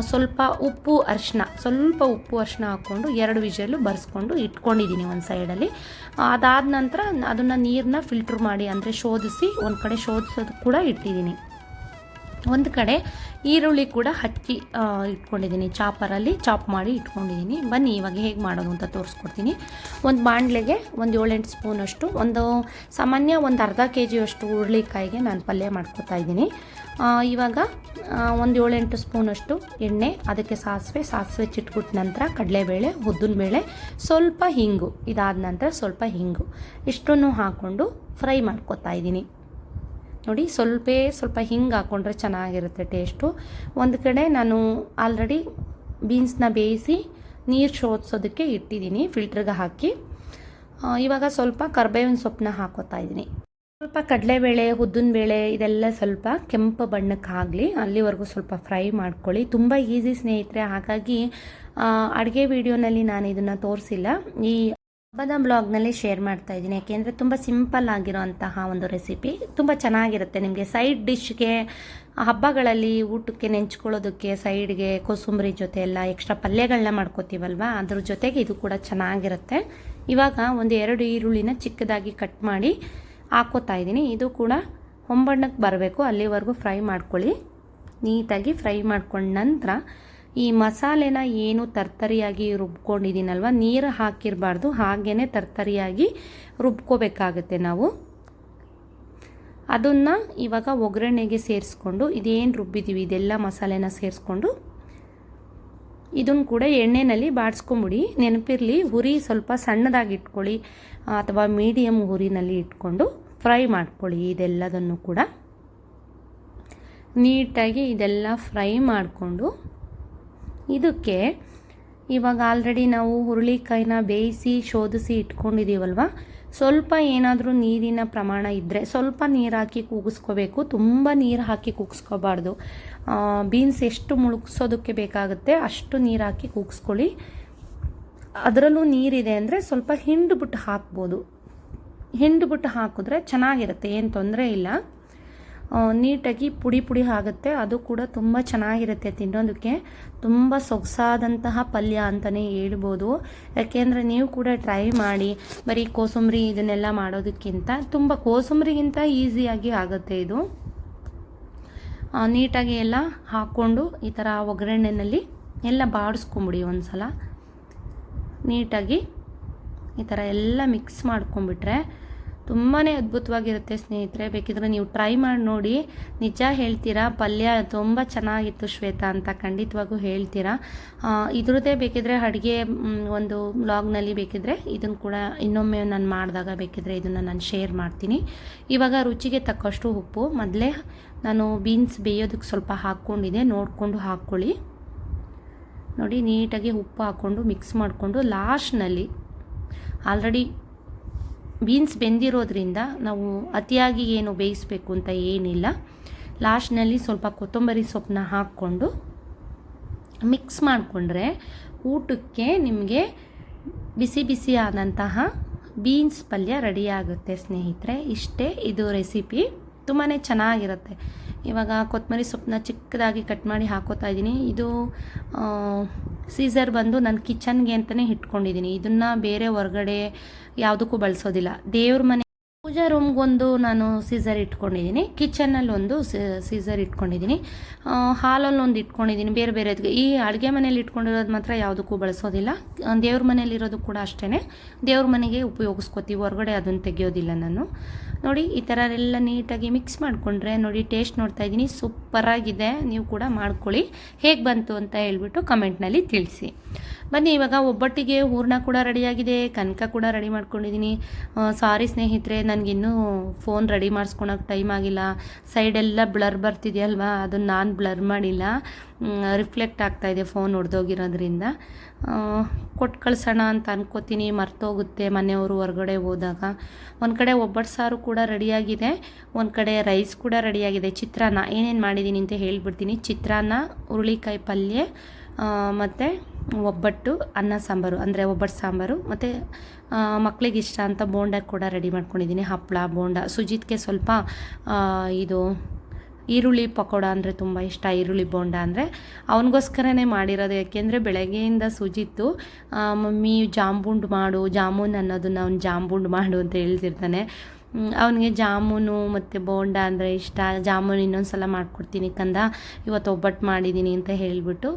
ಸ್ವಲ್ಪ ಉಪ್ಪು ಅರಿಶಿನ, ಸ್ವಲ್ಪ ಉಪ್ಪು ಅರಿಶಿನ ಹಾಕ್ಕೊಂಡು ಎರಡು ವಿಜಲು ಬರ್ಸ್ಕೊಂಡು ಇಟ್ಕೊಂಡಿದ್ದೀನಿ ಒಂದು ಸೈಡಲ್ಲಿ. ಅದಾದ ನಂತರ ಅದನ್ನು ನೀರನ್ನ ಫಿಲ್ಟ್ರ್ ಮಾಡಿ, ಅಂದರೆ ಶೋಧಿಸಿ, ಒಂದು ಕಡೆ ಶೋಧಿಸೋದು ಕೂಡ ಇಟ್ಟಿದ್ದೀನಿ. ಒಂದು ಕಡೆ ಈರುಳ್ಳಿ ಕೂಡ ಹಚ್ಚಿ ಇಟ್ಕೊಂಡಿದ್ದೀನಿ. ಚಾಪರಲ್ಲಿ ಚಾಪ್ ಮಾಡಿ ಇಟ್ಕೊಂಡಿದ್ದೀನಿ. ಬನ್ನಿ, ಇವಾಗ ಹೇಗೆ ಮಾಡೋದು ಅಂತ ತೋರಿಸ್ಕೊಡ್ತೀನಿ. ಒಂದು ಬಾಣಲೆಗೆ ಒಂದು ಏಳೆಂಟು ಸ್ಪೂನಷ್ಟು ಒಂದು ಸಾಮಾನ್ಯ ಒಂದು ಅರ್ಧ ಕೆ ಜಿಯಷ್ಟು ಹುರುಳಿಕಾಯಿಗೆ ನಾನು ಪಲ್ಯ ಮಾಡ್ಕೊತಾ ಇದ್ದೀನಿ. ಇವಾಗ ಒಂದು ಏಳೆಂಟು ಸ್ಪೂನಷ್ಟು ಎಣ್ಣೆ, ಅದಕ್ಕೆ ಸಾಸಿವೆ ಸಾಸಿವೆ ಚಿಟ್ಬಿಟ್ಟ ನಂತರ ಕಡಲೆಬೇಳೆ, ಉದ್ದಿನಬೇಳೆ, ಸ್ವಲ್ಪ ಹಿಂಗು, ಇದಾದ ನಂತರ ಸ್ವಲ್ಪ ಹಿಂಗು, ಇಷ್ಟನ್ನು ಹಾಕ್ಕೊಂಡು ಫ್ರೈ ಮಾಡ್ಕೊತಾ ಇದ್ದೀನಿ. ನೋಡಿ ಸ್ವಲ್ಪ ಸ್ವಲ್ಪ ಹಿಂಗೆ ಹಾಕ್ಕೊಂಡ್ರೆ ಚೆನ್ನಾಗಿರುತ್ತೆ ಟೇಸ್ಟು. ಒಂದು ಕಡೆ ನಾನು ಆಲ್ರೆಡಿ ಬೀನ್ಸ್ನ ಬೇಯಿಸಿ ನೀರು ಶೋಧಿಸೋದಕ್ಕೆ ಇಟ್ಟಿದ್ದೀನಿ, ಫಿಲ್ಟ್ರಿಗೆ ಹಾಕಿ. ಇವಾಗ ಸ್ವಲ್ಪ ಕರ್ಬೇವಿನ ಸೊಪ್ಪನ್ನ ಹಾಕೋತಾ ಇದ್ದೀನಿ. ಸ್ವಲ್ಪ ಕಡಲೆಬೇಳೆ, ಉದ್ದಿನಬೇಳೆ ಇದೆಲ್ಲ ಸ್ವಲ್ಪ ಕೆಂಪು ಬಣ್ಣಕ್ಕೆ ಆಗಲಿ, ಅಲ್ಲಿವರೆಗೂ ಸ್ವಲ್ಪ ಫ್ರೈ ಮಾಡ್ಕೊಳ್ಳಿ. ತುಂಬ ಈಸಿ ಸ್ನೇಹಿತರೆ, ಹಾಗಾಗಿ ಅಡುಗೆ ವಿಡಿಯೋನಲ್ಲಿ ನಾನು ಇದನ್ನು ತೋರಿಸಿಲ್ಲ. ಈ ಹಬ್ಬದ ಬ್ಲಾಗ್ನಲ್ಲಿ ಶೇರ್ ಮಾಡ್ತಾ ಇದ್ದೀನಿ. ಯಾಕೆಂದರೆ ತುಂಬ ಸಿಂಪಲ್ ಆಗಿರೋಂತಹ ಒಂದು ರೆಸಿಪಿ. ತುಂಬ ಚೆನ್ನಾಗಿರುತ್ತೆ ನಿಮಗೆ ಸೈಡ್ ಡಿಶ್ಗೆ, ಹಬ್ಬಗಳಲ್ಲಿ ಊಟಕ್ಕೆ ನೆಂಚ್ಕೊಳ್ಳೋದಕ್ಕೆ, ಸೈಡ್ಗೆ ಕೋಸುಂಬರಿ ಜೊತೆ ಎಲ್ಲ ಎಕ್ಸ್ಟ್ರಾ ಪಲ್ಯಗಳನ್ನ ಮಾಡ್ಕೋತೀವಲ್ವ? ಅದ್ರ ಜೊತೆಗೆ ಇದು ಕೂಡ ಚೆನ್ನಾಗಿರುತ್ತೆ. ಇವಾಗ ಒಂದು ಎರಡು ಈರುಳ್ಳಿನ ಚಿಕ್ಕದಾಗಿ ಕಟ್ ಮಾಡಿ ಹಾಕೋತಾ ಇದ್ದೀನಿ. ಇದು ಕೂಡ ಹೊಂಬಣ್ಣಕ್ಕೆ ಬರಬೇಕು. ಅಲ್ಲಿವರೆಗೂ ಫ್ರೈ ಮಾಡ್ಕೊಳ್ಳಿ. ನೀಟಾಗಿ ಫ್ರೈ ಮಾಡ್ಕೊಂಡ ನಂತರ ಈ ಮಸಾಲೆನ ಏನು ತರ್ತರಿಯಾಗಿ ರುಬ್ಕೊಂಡಿದ್ದೀನಲ್ವ? ನೀರು ಹಾಕಿರಬಾರ್ದು ಹಾಗೇ ತರ್ತರಿಯಾಗಿ ರುಬ್ಕೋಬೇಕಾಗತ್ತೆ ನಾವು. ಅದನ್ನು ಇವಾಗ ಒಗ್ಗರಣೆಗೆ ಸೇರಿಸ್ಕೊಂಡು, ಇದೇನು ರುಬ್ಬಿದ್ದೀವಿ ಇದೆಲ್ಲ ಮಸಾಲೆನ ಸೇರಿಸ್ಕೊಂಡು ಇದನ್ನು ಕೂಡ ಎಣ್ಣೆಯಲ್ಲಿ ಬಾಡಿಸ್ಕೊಂಬಿಡಿ. ನೆನಪಿರಲಿ, ಹುರಿ ಸ್ವಲ್ಪ ಸಣ್ಣದಾಗಿ ಇಟ್ಕೊಳ್ಳಿ, ಅಥವಾ ಮೀಡಿಯಮ್ ಹುರಿನಲ್ಲಿ ಇಟ್ಕೊಂಡು ಫ್ರೈ ಮಾಡ್ಕೊಳ್ಳಿ ಇದೆಲ್ಲದನ್ನು ಕೂಡ. ನೀಟಾಗಿ ಇದೆಲ್ಲ ಫ್ರೈ ಮಾಡಿಕೊಂಡು ಇದಕ್ಕೆ ಇವಾಗ ಆಲ್ರೆಡಿ ನಾವು ಹುರುಳಿಕಾಯಿನ ಬೇಯಿಸಿ ಶೋಧಿಸಿ ಇಟ್ಕೊಂಡಿದ್ದೀವಲ್ವ ಸ್ವಲ್ಪ ಏನಾದರೂ ನೀರಿನ ಪ್ರಮಾಣ ಇದ್ದರೆ ಸ್ವಲ್ಪ ನೀರು ಹಾಕಿ ಕೂಗಿಸ್ಕೋಬೇಕು. ತುಂಬ ನೀರು ಹಾಕಿ ಕೂಗಿಸ್ಕೋಬಾರ್ದು. ಬೀನ್ಸ್ ಎಷ್ಟು ಮುಳುಗಿಸೋದಕ್ಕೆ ಬೇಕಾಗುತ್ತೆ ಅಷ್ಟು ನೀರು ಹಾಕಿ ಕೂಗಿಸ್ಕೊಳ್ಳಿ. ಅದರಲ್ಲೂ ನೀರಿದೆ ಅಂದರೆ ಸ್ವಲ್ಪ ಹಿಂಡ್ಬಿಟ್ಟು ಹಾಕ್ಬೋದು. ಹಿಂಡ್ಬಿಟ್ಟು ಹಾಕಿದ್ರೆ ಚೆನ್ನಾಗಿರುತ್ತೆ, ಏನು ತೊಂದರೆ ಇಲ್ಲ. ನೀಟಾಗಿ ಪುಡಿ ಪುಡಿ ಆಗುತ್ತೆ. ಅದು ಕೂಡ ತುಂಬ ಚೆನ್ನಾಗಿರುತ್ತೆ ತಿನ್ನೋದಕ್ಕೆ ತುಂಬ ಸೊಗಸಾದಂತಹ ಪಲ್ಯ ಅಂತಲೇ ಹೇಳ್ಬೋದು. ಯಾಕೆಂದರೆ ನೀವು ಕೂಡ ಟ್ರೈ ಮಾಡಿ, ಬರೀ ಕೋಸಂಬರಿ ಇದನ್ನೆಲ್ಲ ಮಾಡೋದಕ್ಕಿಂತ ತುಂಬ ಕೋಸಂಬರಿಗಿಂತ ಈಸಿಯಾಗಿ ಆಗುತ್ತೆ ಇದು. ನೀಟಾಗಿ ಎಲ್ಲ ಹಾಕ್ಕೊಂಡು ಈ ಥರ ಒಗ್ಗರಣೆಯಲ್ಲಿ ಎಲ್ಲ ಬಾಡಿಸ್ಕೊಂಬಿಡಿ ಒಂದು ಸಲ ನೀಟಾಗಿ ಈ ಥರ ಎಲ್ಲ ಮಿಕ್ಸ್ ಮಾಡ್ಕೊಂಬಿಟ್ರೆ ತುಂಬಾ ಅದ್ಭುತವಾಗಿರುತ್ತೆ ಸ್ನೇಹಿತರೆ. ಬೇಕಿದ್ರೆ ನೀವು ಟ್ರೈ ಮಾಡಿ ನೋಡಿ. ನಿಜ ಹೇಳ್ತೀರಾ? ಪಲ್ಯ ತುಂಬ ಚೆನ್ನಾಗಿತ್ತು ಶ್ವೇತಾ ಅಂತ ಖಂಡಿತವಾಗೂ ಹೇಳ್ತೀರಾ? ಇದ್ರದ್ದೇ ಬೇಕಿದ್ರೆ ಅಡುಗೆ ಒಂದು ಬ್ಲಾಗ್ನಲ್ಲಿ ಬೇಕಿದ್ರೆ ಇದನ್ನು ಕೂಡ ಇನ್ನೊಮ್ಮೆ ನಾನು ಮಾಡಿದಾಗ ಬೇಕಿದ್ರೆ ಇದನ್ನು ನಾನು ಶೇರ್ ಮಾಡ್ತೀನಿ. ಇವಾಗ ರುಚಿಗೆ ತಕ್ಕಷ್ಟು ಉಪ್ಪು. ಮೊದಲೇ ನಾನು ಬೀನ್ಸ್ ಬೇಯೋದಕ್ಕೆ ಸ್ವಲ್ಪ ಹಾಕ್ಕೊಂಡಿದ್ದೆ. ನೋಡಿಕೊಂಡು ಹಾಕ್ಕೊಳ್ಳಿ. ನೋಡಿ, ನೀಟಾಗಿ ಉಪ್ಪು ಹಾಕ್ಕೊಂಡು ಮಿಕ್ಸ್ ಮಾಡಿಕೊಂಡು ಲಾಸ್ಟ್ನಲ್ಲಿ ಆಲ್ರೆಡಿ ಬೀನ್ಸ್ ಬೆಂದಿರೋದ್ರಿಂದ ನಾವು ಅತಿಯಾಗಿ ಏನು ಬೇಯಿಸಬೇಕು ಅಂತ ಏನಿಲ್ಲ. ಲಾಸ್ಟ್ನಲ್ಲಿ ಸ್ವಲ್ಪ ಕೊತ್ತಂಬರಿ ಸೊಪ್ಪನ್ನ ಹಾಕ್ಕೊಂಡು ಮಿಕ್ಸ್ ಮಾಡಿಕೊಂಡ್ರೆ ಊಟಕ್ಕೆ ನಿಮಗೆ ಬಿಸಿ ಬಿಸಿ ಆದಂತಹ ಬೀನ್ಸ್ ಪಲ್ಯ ರೆಡಿಯಾಗುತ್ತೆ ಸ್ನೇಹಿತರೆ. ಇಷ್ಟೇ ಇದು ರೆಸಿಪಿ. ತುಂಬಾ ಚೆನ್ನಾಗಿರುತ್ತೆ. ಇವಾಗ ಕೊತ್ತಂಬರಿ ಸೊಪ್ಪನ್ನ ಚಿಕ್ಕದಾಗಿ ಕಟ್ ಮಾಡಿ ಹಾಕೋತಾ ಇದ್ದೀನಿ. ಇದು ಸೀಸರ್ ಬಂದು ನಾನು ಕಿಚನ್ಗೆ ಅಂತಲೇ ಇಟ್ಕೊಂಡಿದ್ದೀನಿ ಇದನ್ನು ಬೇರೆ ಹೊರಗಡೆ ಯಾವುದಕ್ಕೂ ಬಳಸೋದಿಲ್ಲ. ದೇವ್ರ ಮನೆ ಪೂಜಾ ರೂಮ್ಗೊಂದು ನಾನು ಸೀಸರ್ ಇಟ್ಕೊಂಡಿದ್ದೀನಿ. ಕಿಚನಲ್ಲಿ ಒಂದು ಸೀಸರ್ ಇಟ್ಕೊಂಡಿದ್ದೀನಿ. ಹಾಲಲ್ಲಿ ಒಂದು ಇಟ್ಕೊಂಡಿದ್ದೀನಿ. ಬೇರೆ ಬೇರೆ ಈ ಅಡುಗೆ ಮನೇಲಿ ಇಟ್ಕೊಂಡಿರೋದು ಮಾತ್ರ ಯಾವುದಕ್ಕೂ ಬಳಸೋದಿಲ್ಲ. ದೇವ್ರ ಮನೇಲಿರೋದು ಕೂಡ ಅಷ್ಟೇ ದೇವ್ರ ಮನೆಗೆ ಉಪಯೋಗಿಸ್ಕೋತೀವಿ. ಹೊರಗಡೆ ಅದನ್ನು ತೆಗೆಯೋದಿಲ್ಲ ನಾನು. ನೋಡಿ, ಈ ಥರ ಎಲ್ಲ ನೀಟಾಗಿ ಮಿಕ್ಸ್ ಮಾಡಿಕೊಂಡ್ರೆ ನೋಡಿ ಟೇಸ್ಟ್ ನೋಡ್ತಾ ಇದ್ದೀನಿ. ಸೂಪರಾಗಿದೆ. ನೀವು ಕೂಡ ಮಾಡ್ಕೊಳ್ಳಿ. ಹೇಗೆ ಬಂತು ಅಂತ ಹೇಳ್ಬಿಟ್ಟು ಕಮೆಂಟ್ನಲ್ಲಿ ತಿಳಿಸಿ. ಬನ್ನಿ, ಇವಾಗ ಒಬ್ಬಟ್ಟಿಗೆ ಹೂರ್ಣ ಕೂಡ ರೆಡಿಯಾಗಿದೆ ಕನಕ ಕೂಡ ರೆಡಿ ಮಾಡ್ಕೊಂಡಿದ್ದೀನಿ. ಸಾರಿ ಸ್ನೇಹಿತರೆ ನನಗಿನ್ನೂ ಫೋನ್ ರೆಡಿ ಮಾಡಿಸ್ಕೊಳಕ್ಕೆ ಟೈಮ್ ಆಗಿಲ್ಲ. ಸೈಡೆಲ್ಲ ಬ್ಲರ್ ಬರ್ತಿದೆಯಲ್ವಾ? ಅದನ್ನು ನಾನು ಬ್ಲರ್ ಮಾಡಿಲ್ಲ. ರಿಫ್ಲೆಕ್ಟ್ ಆಗ್ತಾಯಿದೆ ಫೋನ್ ಹೊಡೆದೋಗಿರೋದ್ರಿಂದ ಕೊಟ್ಟು ಕಳ್ಸೋಣ ಅಂತ ಅನ್ಕೋತೀನಿ. ಮರ್ತೋಗುತ್ತೆ ಮನೆಯವರು ಹೊರಗಡೆ ಹೋದಾಗ. ಒಂದು ಕಡೆ ಒಬ್ಬಟ್ಟು ಸಾರು ಕೂಡ ರೆಡಿಯಾಗಿದೆ ಒಂದು ಕಡೆ ರೈಸ್ ಕೂಡ ರೆಡಿಯಾಗಿದೆ ಚಿತ್ರಾನ್ನ, ಏನೇನು ಮಾಡಿದ್ದೀನಿ ಅಂತ ಹೇಳಿಬಿಡ್ತೀನಿ. ಚಿತ್ರಾನ್ನ, ಹುರುಳಿಕಾಯಿ ಪಲ್ಯ ಮತ್ತು ಒಬ್ಬಟ್ಟು, ಅನ್ನ, ಸಾಂಬಾರು, ಅಂದರೆ ಒಬ್ಬಟ್ಟು, ಸಾಂಬಾರು, ಮತ್ತು ಮಕ್ಕಳಿಗೆ ಇಷ್ಟ ಅಂತ ಬೋಂಡ ಕೂಡ ರೆಡಿ ಮಾಡ್ಕೊಂಡಿದ್ದೀನಿ. ಹಪ್ಪಳ ಬೋಂಡ. ಸುಜಿತ್ಗೆ ಸ್ವಲ್ಪ ಇದು ಈರುಳ್ಳಿ ಪಕೋಡ ಅಂದರೆ ತುಂಬ ಇಷ್ಟ. ಈರುಳ್ಳಿ ಬೋಂಡ ಅಂದರೆ ಅವನಿಗೋಸ್ಕರನೇ ಮಾಡಿರೋದು. ಯಾಕೆಂದರೆ ಬೆಳಗ್ಗೆಯಿಂದ ಸುಜಿತ್ತು ಮಮ್ಮಿ ಜಾಂಬೂಂಡ್ ಮಾಡು, ಜಾಮೂನ್ ಅನ್ನೋದನ್ನು ಅವ್ನು ಜಾಂಬೂಂಡ್ ಮಾಡು ಅಂತ ಹೇಳ್ತಿರ್ತಾನೆ. ಅವನಿಗೆ ಜಾಮೂನು ಮತ್ತು ಬೋಂಡ ಅಂದರೆ ಇಷ್ಟ. ಜಾಮೂನು ಇನ್ನೊಂದು ಸಲ ಮಾಡಿಕೊಡ್ತೀನಿ ಕಂದ. ಇವತ್ತು ಒಬ್ಬಟ್ಟು ಮಾಡಿದ್ದೀನಿ ಅಂತ ಹೇಳಿಬಿಟ್ಟು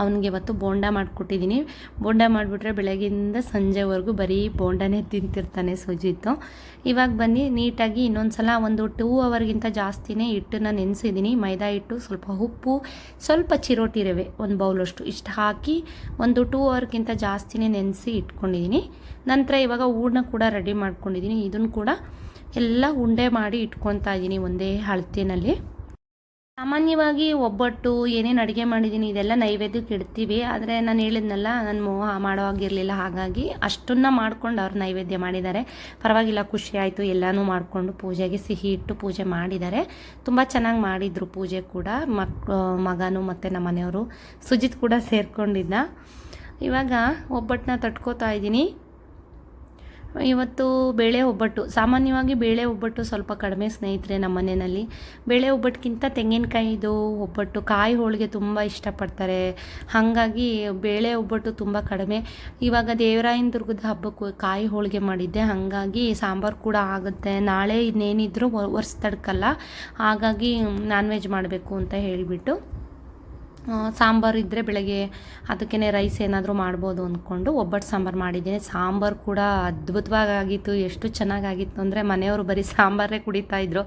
ಅವನಿಗೆ ಇವತ್ತು ಬೋಂಡ ಮಾಡಿಕೊಟ್ಟಿದ್ದೀನಿ. ಬೋಂಡ ಮಾಡಿಬಿಟ್ರೆ ಬೆಳಗ್ಗಿಂದ ಸಂಜೆವರೆಗೂ ಬರೀ ಬೋಂಡನೇ ತಿಂತಿರ್ತಾನೆ ಸುಜಿತ್ತು ಇವಾಗ ಬನ್ನಿ, ನೀಟಾಗಿ ಇನ್ನೊಂದು ಸಲ ಒಂದು ಟೂ ಅವರ್ಗಿಂತ ಜಾಸ್ತಿನೇ ಹಿಟ್ಟನ್ನು ನೆನೆಸಿದ್ದೀನಿ. ಮೈದಾ ಹಿಟ್ಟು, ಸ್ವಲ್ಪ ಉಪ್ಪು, ಸ್ವಲ್ಪ ಚಿರೋಟಿ ರವೆ ಒಂದು ಬೌಲಷ್ಟು ಇಷ್ಟು ಹಾಕಿ ಒಂದು ಟೂ ಅವರ್ಗಿಂತ ಜಾಸ್ತಿನೇ ನೆನೆಸಿ ಇಟ್ಕೊಂಡಿದ್ದೀನಿ. ನಂತರ ಇವಾಗ ಹೂರ್ಣ ಕೂಡ ರೆಡಿ ಮಾಡ್ಕೊಂಡಿದ್ದೀನಿ. ಇದನ್ನು ಕೂಡ ಎಲ್ಲ ಉಂಡೆ ಮಾಡಿ ಇಟ್ಕೊತಾ ಇದ್ದೀನಿ ಒಂದೇ ಅಳತೆನಲ್ಲಿ ಸಾಮಾನ್ಯವಾಗಿ ಒಬ್ಬಟ್ಟು, ಏನೇನು ಅಡುಗೆ ಮಾಡಿದ್ದೀನಿ ಇದೆಲ್ಲ ನೈವೇದ್ಯಕ್ಕೆ ಇಡ್ತೀವಿ. ಆದರೆ ನಾನು ಹೇಳಿದ್ನಲ್ಲ ನನ್ನ ಮೋಹ ಮಾಡೋ ಆಗಿರಲಿಲ್ಲ ಹಾಗಾಗಿ ಅಷ್ಟನ್ನು ಮಾಡ್ಕೊಂಡು ಅವ್ರು ನೈವೇದ್ಯ ಮಾಡಿದ್ದಾರೆ. ಪರವಾಗಿಲ್ಲ, ಖುಷಿ ಆಯಿತು, ಎಲ್ಲನೂ ಮಾಡಿಕೊಂಡು ಪೂಜೆಗೆ ಸಿಹಿ ಇಟ್ಟು ಪೂಜೆ ಮಾಡಿದ್ದಾರೆ. ತುಂಬ ಚೆನ್ನಾಗಿ ಮಾಡಿದರು ಪೂಜೆ ಕೂಡ, ಮಕ್, ಮಗನೂ ಮತ್ತು ನಮ್ಮ ಮನೆಯವರು ಸುಜಿತ್ ಕೂಡ ಸೇರಿಕೊಂಡಿದ್ದ ಇವಾಗ ಒಬ್ಬಟ್ಟನ್ನ ತಟ್ಕೋತಾ ಇದ್ದೀನಿ. ಇವತ್ತು ಬೇಳೆ ಒಬ್ಬಟ್ಟು. ಸಾಮಾನ್ಯವಾಗಿ ಬೇಳೆ ಒಬ್ಬಟ್ಟು ಸ್ವಲ್ಪ ಕಡಿಮೆ ಸ್ನೇಹಿತರೆ ನಮ್ಮ ಮನೆಯಲ್ಲಿ. ಬೇಳೆ ಒಬ್ಬಟ್ಟಿಗಿಂತ ತೆಂಗಿನಕಾಯಿದು ಒಬ್ಬಟ್ಟು ಕಾಯಿ ಹೋಳಿಗೆ ತುಂಬ ಇಷ್ಟಪಡ್ತಾರೆ. ಹಾಗಾಗಿ ಬೇಳೆ ಒಬ್ಬಟ್ಟು ತುಂಬ ಕಡಿಮೆ. ಇವಾಗ ದೇವರಾಯನ ದುರ್ಗದ ಹಬ್ಬಕ್ಕೂ ಕಾಯಿ ಹೋಳಿಗೆ ಮಾಡಿದ್ದೆ. ಹಾಗಾಗಿ ಸಾಂಬಾರು ಕೂಡ ಆಗುತ್ತೆ. ನಾಳೆ ಇನ್ನೇನಿದ್ರು ಒರೆಸ್ತಡ್ಕಲ್ಲ ಹಾಗಾಗಿ ನಾನ್ ವೆಜ್ ಮಾಡಬೇಕು ಅಂತ ಹೇಳಿಬಿಟ್ಟು. ಸಾಂಬಾರು ಇದ್ದರೆ ಬೆಳಗ್ಗೆ ಅದಕ್ಕೇ ರೈಸ್ ಏನಾದರೂ ಮಾಡ್ಬೋದು ಅಂದ್ಕೊಂಡು ಒಬ್ಬಟ್ಟು ಸಾಂಬಾರು ಮಾಡಿದ್ದೀನಿ. ಸಾಂಬಾರು ಕೂಡ ಅದ್ಭುತವಾಗಿ ಆಗಿತ್ತು ಎಷ್ಟು ಚೆನ್ನಾಗಾಗಿತ್ತು ಅಂದರೆ ಮನೆಯವರು ಬರೀ ಸಾಂಬಾರೇ ಕುಡಿತಾ ಇದ್ರು.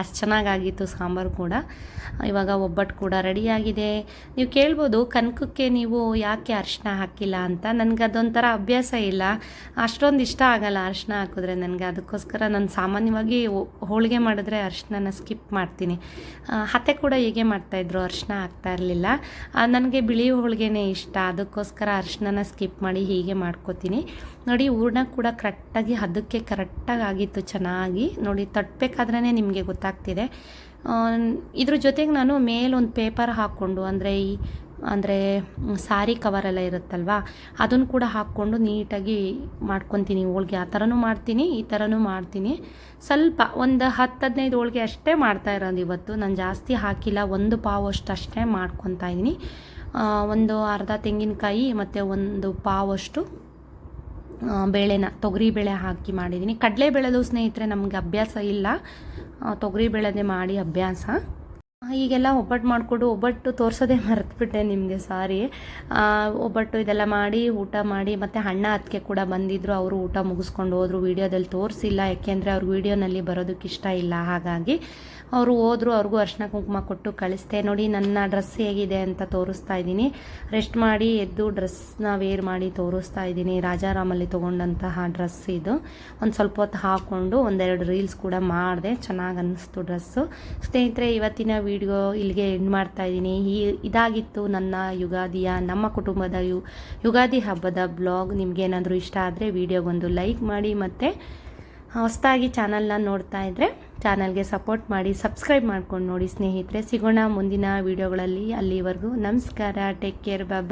ಅಷ್ಟು ಚೆನ್ನಾಗಾಗಿತ್ತು ಸಾಂಬಾರು ಕೂಡ. ಇವಾಗ ಒಬ್ಬಟ್ಟು ಕೂಡ ರೆಡಿಯಾಗಿದೆ. ನೀವು ಕೇಳ್ಬೋದು ಕನಕಕ್ಕೆ ನೀವು ಯಾಕೆ ಅರ್ಶಿನ ಹಾಕಿಲ್ಲ ಅಂತ. ನನಗೆ ಅದೊಂಥರ ಅಭ್ಯಾಸ ಇಲ್ಲ. ಅಷ್ಟೊಂದು ಇಷ್ಟ ಆಗಲ್ಲ ಅರ್ಶಿನ ಹಾಕಿದ್ರೆ ನನಗೆ. ಅದಕ್ಕೋಸ್ಕರ ನಾನು ಸಾಮಾನ್ಯವಾಗಿ ಹೋಳಿಗೆ ಮಾಡಿದ್ರೆ ಅರ್ಶಿನ ಸ್ಕಿಪ್ ಮಾಡ್ತೀನಿ. ಹತ್ತೆ ಕೂಡ ಹೀಗೆ ಮಾಡ್ತಾಯಿದ್ರು ಅರ್ಶಿನ ಹಾಕ್ತಾ ಇರಲಿಲ್ಲ. ನನಗೆ ಬಿಳಿ ಹೋಳಿಗೆನೇ ಇಷ್ಟ. ಅದಕ್ಕೋಸ್ಕರ ಅರಿಶಿನ ಸ್ಕಿಪ್ ಮಾಡಿ ಹೀಗೆ ಮಾಡ್ಕೋತೀನಿ. ನೋಡಿ, ಹೂರ್ಣ ಕೂಡ ಕರೆಕ್ಟಾಗಿ ಹದಕ್ಕೆ ಕರೆಕ್ಟಾಗಿ ಆಗಿತ್ತು ಚೆನ್ನಾಗಿ. ನೋಡಿ ತಟ್ಟಬೇಕಾದ್ರೇ ನಿಮಗೆ ಗೊತ್ತಾಗ್ತಿದೆ. ಇದ್ರ ಜೊತೆಗೆ ನಾನು ಮೇಲೊಂದು ಪೇಪರ್ ಹಾಕ್ಕೊಂಡು, ಅಂದರೆ ಈ ಅಂದರೆ ಸಾರಿ ಕವರೆಲ್ಲ ಇರುತ್ತಲ್ವ? ಅದನ್ನು ಕೂಡ ಹಾಕ್ಕೊಂಡು ನೀಟಾಗಿ ಮಾಡ್ಕೊತೀನಿ. ಹೋಳಿಗೆ ಆ ಥರನೂ ಮಾಡ್ತೀನಿ, ಈ ಥರನೂ ಮಾಡ್ತೀನಿ. ಸ್ವಲ್ಪ ಒಂದು ಹತ್ತು, ಹದಿನೈದು ಹೋಳಿಗೆ ಅಷ್ಟೇ ಮಾಡ್ತಾ ಇರೋದು ಇವತ್ತು. ನಾನು ಜಾಸ್ತಿ ಹಾಕಿಲ್ಲ, ಒಂದು ಪಾವಷ್ಟು ಅಷ್ಟೇ ಮಾಡ್ಕೊತಾ ಇದ್ದೀನಿ. ಒಂದು ಅರ್ಧ ತೆಂಗಿನಕಾಯಿ ಮತ್ತು ಒಂದು ಪಾವಷ್ಟು ಬೇಳೆನ, ತೊಗರಿ ಬೇಳೆ ಹಾಕಿ ಮಾಡಿದ್ದೀನಿ. ಕಡಲೆ ಬೇಳೆದು ಸ್ನೇಹಿತರೆ, ನಮಗೆ ಅಭ್ಯಾಸ ಇಲ್ಲ. ತೊಗರಿ ಬೇಳೆನೇ ಮಾಡಿ ಅಭ್ಯಾಸ. ಈಗೆಲ್ಲ ಒಬ್ಬಟ್ಟು ಮಾಡಿಕೊಡು ಒಬ್ಬಟ್ಟು ತೋರಿಸೋದೇ ಮರೆತುಬಿಟ್ಟೆ ನಿಮಗೆ ಸಾರಿ. ಒಬ್ಬಟ್ಟು ಇದೆಲ್ಲ ಮಾಡಿ, ಊಟ ಮಾಡಿ, ಮತ್ತು ಅಣ್ಣ ಅದಕ್ಕೆ ಕೂಡ ಬಂದಿದ್ದರು ಅವರು ಊಟ ಮುಗಿಸ್ಕೊಂಡು ಹೋದರು. ವೀಡಿಯೋದಲ್ಲಿ ತೋರಿಸಿಲ್ಲ. ಯಾಕೆಂದರೆ ಅವ್ರಿಗೆ ವೀಡಿಯೋನಲ್ಲಿ ಬರೋದಕ್ಕೆ ಇಷ್ಟ ಇಲ್ಲ. ಹಾಗಾಗಿ ಅವರು ಹೋದರು, ಅವ್ರಿಗೂ ಅರ್ಶಿನ ಕುಂಕುಮ ಕೊಟ್ಟು ಕಳಿಸ್ತೆ ನೋಡಿ, ನನ್ನ ಡ್ರೆಸ್ ಹೇಗಿದೆ ಅಂತ ತೋರಿಸ್ತಾ ಇದ್ದೀನಿ. ರೆಸ್ಟ್ ಮಾಡಿ, ಎದ್ದು ಡ್ರೆಸ್ನ ವೇರ್ ಮಾಡಿ ತೋರಿಸ್ತಾ ಇದ್ದೀನಿ. ರಾಜಾರಾಮಲ್ಲಿ ತೊಗೊಂಡಂತಹ ಡ್ರೆಸ್ ಇದು. ಒಂದು ಸ್ವಲ್ಪ ಹೊತ್ತು ಹಾಕ್ಕೊಂಡು ಒಂದೆರಡು ರೀಲ್ಸ್ ಕೂಡ ಮಾಡಿದೆ. ಚೆನ್ನಾಗಿ ಅನ್ನಿಸ್ತು ಡ್ರೆಸ್ಸು. ಸ್ನೇಹಿತರೆ, ಇವತ್ತಿನ ವಿಡಿಯೋ ಇಲ್ಲಿಗೆ ಎಂಡ್ ಮಾಡ್ತಾ ಇದ್ದೀನಿ. ಈ ಇದಾಗಿತ್ತು ನನ್ನ ಯುಗಾದಿಯ, ನಮ್ಮ ಕುಟುಂಬದ ಯು, ಯುಗಾದಿ ಹಬ್ಬದ ಬ್ಲಾಗ್ ನಿಮಗೇನಾದರೂ ಇಷ್ಟ ಆದರೆ ವಿಡಿಯೋಗೊಂದು ಲೈಕ್ ಮಾಡಿ ಮತ್ತು ಹೊಸದಾಗಿ ಚಾನಲ್ನ ನೋಡ್ತಾ ಇದ್ದರೆ ಚಾನಲ್ಗೆ ಸಪೋರ್ಟ್ ಮಾಡಿ ಸಬ್ಸ್ಕ್ರೈಬ್ ಮಾಡ್ಕೊಂಡು ನೋಡಿ ಸ್ನೇಹಿತರೆ. ಸಿಗೋಣ ಮುಂದಿನ ವಿಡಿಯೋಗಳಲ್ಲಿ ಅಲ್ಲಿವರೆಗೂ ನಮಸ್ಕಾರ. Take care bye